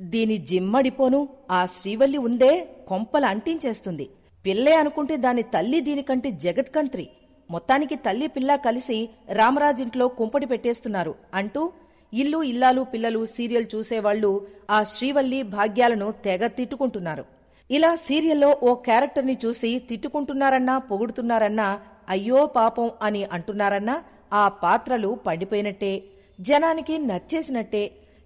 దీని జిమ్మడిపోను ఆ శ్రీవల్లి ఉందే కొంపల అంటించేస్తుంది. పిల్లే అనుకుంటే దాని తల్లి దీనికంటే జగత్కంత్రి. మొత్తానికి తల్లి పిల్ల కలిసి రామరాజింట్లో కుంపటి పెట్టేస్తున్నారు అంటూ ఇల్లు ఇల్లాలు పిల్లలు సీరియల్ చూసేవాళ్ళు ఆ శ్రీవల్లి భాగ్యాలను తెగ తిట్టుకుంటున్నారు. ఇలా సీరియల్లో ఓ క్యారెక్టర్ని చూసి తిట్టుకుంటున్నారన్నా పొగుడుతున్నారన్నా అయ్యో పాపం అని అంటున్నారన్నా ఆ పాత్రలు పండిపోయినట్టే జనానికి నచ్చేసినట్టే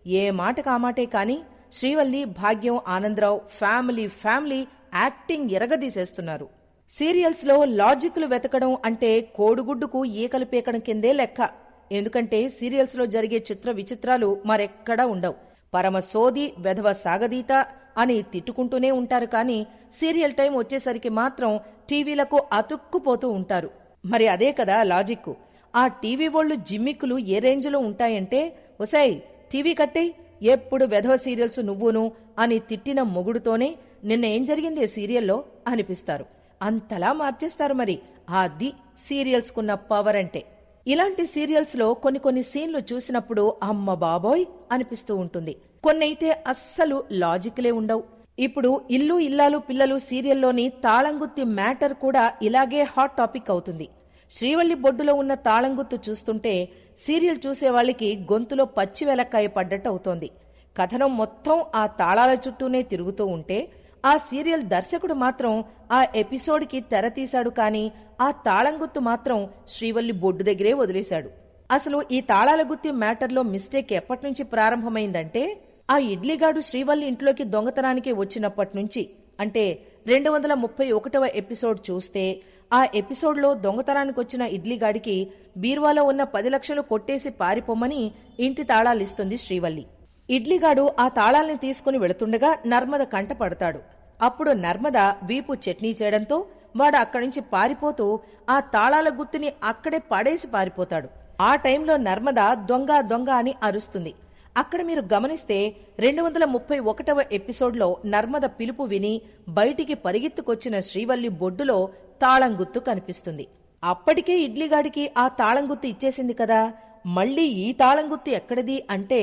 ఏ మాట కామాటే కాని Srivalli Bhagyam Anandarao family family acting ఎరగదీసేస్తున్నారు. సీరియల్స్లో లాజిక్లు వెతకడం అంటే కోడిగుడ్డుకు ఈకలు పీకడం కిందే లెక్క. ఎందుకంటే సీరియల్స్లో జరిగే చిత్ర విచిత్రాలు మరెక్కడా ఉండవు. పరమ సోది వెధవ సాగదీత అని తిట్టుకుంటూనే ఉంటారు కానీ సీరియల్ టైం వచ్చేసరికి మాత్రం టీవీలకు అతుక్కుపోతూ ఉంటారు. మరి అదే కదా లాజిక్ ఆ టీవీ వాళ్ళు జిమ్మిక్కులు ఏ రేంజ్లో ఉంటాయంటే ఒసాయి టీవీ కట్టేయ్. ఎప్పుడు వెధవ సీరియల్స్ నువ్వును అని తిట్టిన మొగుడుతోనే నిన్న ఏం జరిగింది సీరియల్లో అనిపిస్తారు. అంతలా మార్చేస్తారు మరి. అది సీరియల్స్కున్న పవర్ అంటే ఇలాంటి సీరియల్స్లో కొన్ని కొన్ని సీన్లు చూసినప్పుడు అమ్మ బాబోయ్ అనిపిస్తూ ఉంటుంది. కొన్నైతే అస్సలు లాజిక్లే ఉండవు. ఇప్పుడు ఇల్లు ఇల్లాలు పిల్లలు సీరియల్లోని తాళంగుత్తి మ్యాటర్ కూడా ఇలాగే హాట్ టాపిక్ అవుతుంది. శ్రీవల్లి బొడ్డులో ఉన్న తాళంగుత్తు చూస్తుంటే సీరియల్ చూసేవాళ్ళకి గొంతులో పచ్చి వెలక్కాయ పడ్డట్టు అవుతోంది. కథనం మొత్తం ఆ తాళాల చుట్టూనే తిరుగుతూ ఉంటే ఆ సీరియల్ దర్శకుడు మాత్రం ఆ ఎపిసోడ్కి తెర తీశాడు కానీ ఆ తాళంగుత్తు మాత్రం శ్రీవల్లి బొడ్డు దగ్గరే వదిలేశాడు. అసలు ఈ తాళాల గుత్తి మ్యాటర్లో మిస్టేక్ ఎప్పటి నుంచి ప్రారంభమైందంటే ఆ ఇడ్లీగాడు శ్రీవల్లి ఇంట్లోకి దొంగతనానికి వచ్చినప్పటి నుంచి అంటే రెండు వందల ముప్పై ఒకటవ ఎపిసోడ్ చూస్తే ఆ ఎపిసోడ్లో దొంగతనానికి వచ్చిన ఇడ్లీగాడికి బీర్వాలో ఉన్న పది లక్షలు కొట్టేసి పారిపోమ్మని ఇంటి తాళాలిస్తుంది శ్రీవల్లి. ఇడ్లీగాడు ఆ తాళాల్ని తీసుకుని వెళుతుండగా నర్మద కంట పడతాడు. అప్పుడు నర్మద వీపు చట్నీ చేయడంతో వాడు అక్కడి నుంచి పారిపోతూ ఆ తాళాల గుత్తిని అక్కడే పడేసి పారిపోతాడు. ఆ టైంలో నర్మద దొంగ దొంగ అని అరుస్తుంది. అక్కడ మీరు గమనిస్తే రెండు వందల ముప్పై ఒకటవ ఎపిసోడ్లో నర్మద పిలుపు విని బయటికి పరిగెత్తుకొచ్చిన శ్రీవల్లి బొడ్డులో తాళం గుత్తు కనిపిస్తుంది. అప్పటికే ఇడ్లీగాడికి ఆ తాళం గుత్తు ఇచ్చేసింది కదా. మళ్ళీ ఈ తాళం గుత్తు ఎక్కడిది అంటే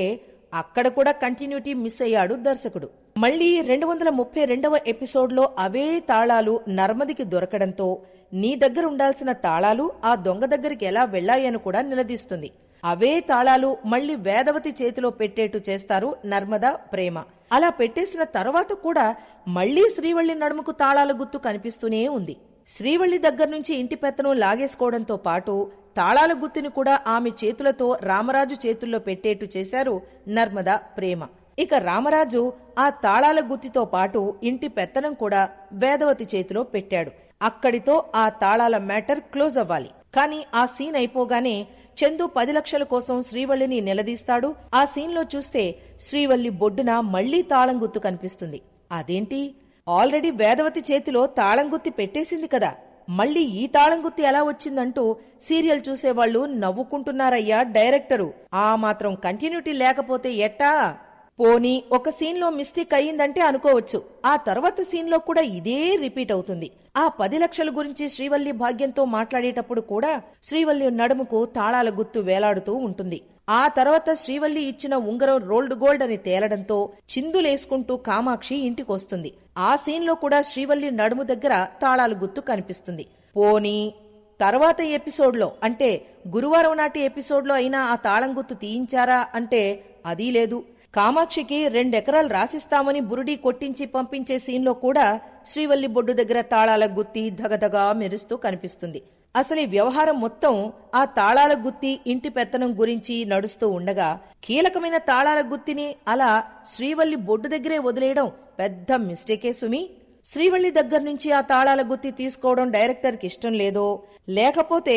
అక్కడ కూడా కంటిన్యూటీ మిస్ అయ్యాడు దర్శకుడు. మళ్ళీ రెండు వందల ముప్పై రెండవ ఎపిసోడ్లో అవే తాళాలు నర్మదికి దొరకడంతో నీ దగ్గర ఉండాల్సిన తాళాలు ఆ దొంగ దగ్గరికి ఎలా వెళ్ళాయని కూడా నిలదీస్తుంది. అవే తాళాలు మళ్ళీ వేదవతి చేతిలో పెట్టేట్టు చేస్తారు నర్మద ప్రేమ. అలా పెట్టేసిన తర్వాత కూడా మళ్ళీ శ్రీవల్లి నడుముకు తాళాల గుత్తు కనిపిస్తూనే ఉంది. శ్రీవల్లి దగ్గర నుంచి ఇంటి పెత్తనం లాగేసుకోవడంతో పాటు తాళాల గుత్తిని కూడా ఆమె చేతులతో రామరాజు చేతుల్లో పెట్టేట్టు చేశారు నర్మద ప్రేమ. ఇక రామరాజు ఆ తాళాల గుత్తితో పాటు ఇంటి పెత్తనం కూడా వేదవతి చేతిలో పెట్టాడు. అక్కడితో ఆ తాళాల మ్యాటర్ క్లోజ్ అవ్వాలి. కానీ ఆ సీన్ అయిపోగానే చందు పది లక్షల కోసం శ్రీవల్లిని నిలదీస్తాడు. ఆ సీన్లో చూస్తే శ్రీవల్లి బొడ్డున మళ్ళీ తాళం గుత్తు కనిపిస్తుంది. అదేంటి? ఆల్రెడీ వేదవతి చేతిలో తాళం గుత్తి పెట్టేసింది కదా. మళ్ళీ ఈ తాళం గుత్తి ఎలా వచ్చిందంటూ సీరియల్ చూసేవాళ్ళు నవ్వుకుంటున్నారయ్యా డైరెక్టరు. ఆ మాత్రం కంటిన్యూటీ లేకపోతే ఎట్టా? పోనీ ఒక సీన్లో మిస్టేక్ అయ్యిందంటే అనుకోవచ్చు. ఆ తర్వాత సీన్లో కూడా ఇదే రిపీట్ అవుతుంది. ఆ పది లక్షల గురించి శ్రీవల్లి భాగ్యంతో మాట్లాడేటప్పుడు కూడా శ్రీవల్లి నడుముకు తాళాల గుత్తు వేలాడుతూ ఉంటుంది. ఆ తర్వాత శ్రీవల్లి ఇచ్చిన ఉంగరం రోల్డ్ గోల్డ్ అని తేలడంతో చిందులేసుకుంటూ కామాక్షి ఇంటికొస్తుంది. ఆ సీన్లో కూడా శ్రీవల్లి నడుము దగ్గర తాళాల గుత్తు కనిపిస్తుంది. పోనీ తర్వాత ఎపిసోడ్లో అంటే గురువారం నాటి ఎపిసోడ్లో అయినా ఆ తాళం గుత్తు తీయించారా అంటే అదీ లేదు. కామాక్షికి రెండెకరాలు రాసిస్తామని బురుడీ కొట్టించి పంపించే సీన్లో కూడా శ్రీవల్లి బొడ్డు దగ్గర తాళాల గుత్తి ధగధగా మెరుస్తూ కనిపిస్తుంది. అసలు ఈ వ్యవహారం మొత్తం ఆ తాళాల గుత్తి ఇంటి పెత్తనం గురించి నడుస్తూ ఉండగా కీలకమైన తాళాల గుత్తిని అలా శ్రీవల్లి బొడ్డు దగ్గరే వదిలేయడం పెద్ద మిస్టేకే సుమి. శ్రీవల్లి దగ్గర నుంచి ఆ తాళాల గుత్తి తీసుకోవడం డైరెక్టర్కి ఇష్టం లేదో లేకపోతే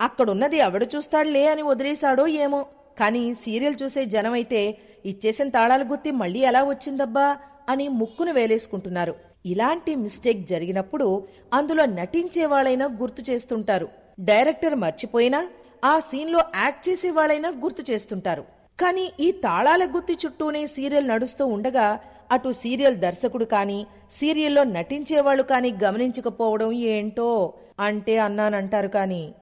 అక్కడున్నది ఎవడు చూస్తాడులే అని వదిలేశాడో ఏమో. కానీ సీరియల్ చూసే జనమైతే ఇచ్చేసిన తాళాల గుత్తి మళ్ళీ ఎలా వచ్చిందబ్బా అని ముక్కును వేలేసుకుంటున్నారు. ఇలాంటి మిస్టేక్ జరిగినప్పుడు అందులో నటించే వాళ్ళైనా గుర్తు చేస్తుంటారు. డైరెక్టర్ మర్చిపోయినా ఆ సీన్లో యాక్ట్ చేసే వాళ్ళైనా గుర్తు చేస్తుంటారు. కానీ ఈ తాళాల గుత్తి చుట్టూనే సీరియల్ నడుస్తూ ఉండగా అటు సీరియల్ దర్శకుడు కానీ సీరియల్లో నటించేవాళ్ళు కానీ గమనించకపోవడం ఏంటో అంటే అన్నానంటారు కానీ.